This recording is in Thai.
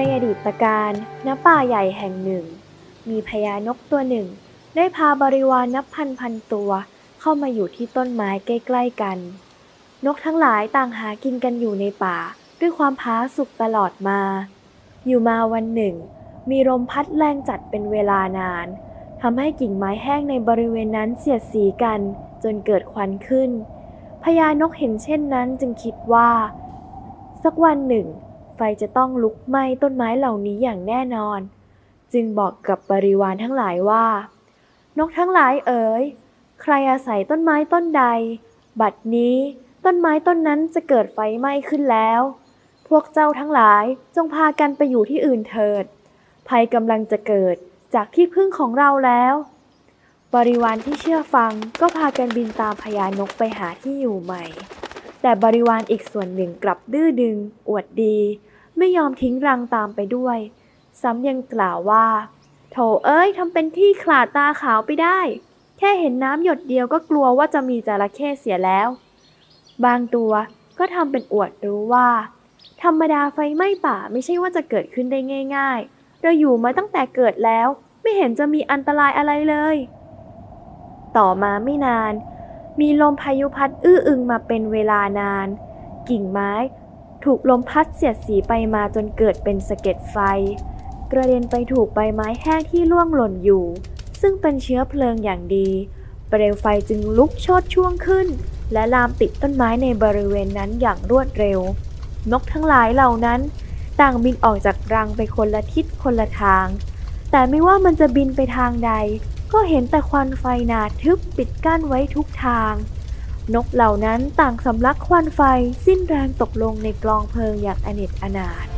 ในอดีตการณป่าใหญ่แห่งหนึ่ง มีพญานกตัวหนึ่ง ได้พาบริวารนับพันพันตัวเข้ามาอยู่ที่ต้นไม้ใกล้ๆกัน นกทั้งหลายต่างหากินกันอยู่ในป่าด้วยความผาสุกตลอดมา อยู่มาวันหนึ่ง มีลมพัดแรงจัดเป็นเวลานานทำให้กิ่งไม้แห้งในบริเวณนั้นเสียดสีกัน จนเกิดควันขึ้นพญานกเห็นเช่นนั้นจึงคิดว่า สักวันหนึ่ง ไฟจะต้องลุกไหม้ต้นไม้เหล่านี้อย่างแน่นอน จึงบอกกับบริวารทั้งหลายว่า นกทั้งหลายเอ๋ย ใครอาศัยต้นไม้ต้นใด บัดนี้ต้นไม้ต้นนั้นจะเกิดไฟไหม้ขึ้นแล้ว พวกเจ้าทั้งหลายจงพากันไปอยู่ที่อื่นเถิด ภัยกำลังจะเกิดจากที่พึ่งของเราแล้ว บริวารที่เชื่อฟังก็พากันบินตามพญานกไปหาที่อยู่ใหม่ แต่บริวารอีกส่วนหนึ่งกลับดื้อดึง อวดดี ไม่ยอมทิ้งรังตามไปด้วย ซ้ำยังกล่าวว่า โถเอ้ยทำเป็นที่ขลาดตาขาวไปได้ แค่เห็นน้ำหยดเดียวก็กลัวว่าจะมีจระเข้เสียแล้ว บางตัวก็ทำเป็นอวดรู้ว่า ธรรมดาไฟไหม้ป่าไม่ใช่ว่าจะเกิดขึ้นได้ง่าย ๆ เราอยู่มาตั้งแต่เกิดแล้ว ไม่เห็นจะมีอันตรายอะไรเลย ต่อมาไม่นาน มีลมพายุพัดอื้ออึงมาเป็นเวลานาน กิ่งไม้ ถูกลมพัดเสียดสีไปมาจนเกิดเป็นสะเก็ดไฟ กระเด็นไปถูกใบไม้แห้งที่ร่วงหล่นอยู่ ซึ่งเป็นเชื้อเพลิงอย่างดี เปลวไฟจึงลุกโชดช่วงขึ้น และลามติดต้นไม้ในบริเวณนั้นอย่างรวดเร็ว นกทั้งหลายเหล่านั้น ต่างบินออกจากรังไปคนละทิศคนละทาง แต่ไม่ว่ามันจะบินไปทางใด ก็เห็นแต่ควันไฟหนาทึบปิดกั้นไว้ทุกทาง นกเหล่านั้นต่างสำลักควันไฟสิ้นแรงตกลงในกลองเพลิงอย่างอเนจอนาถ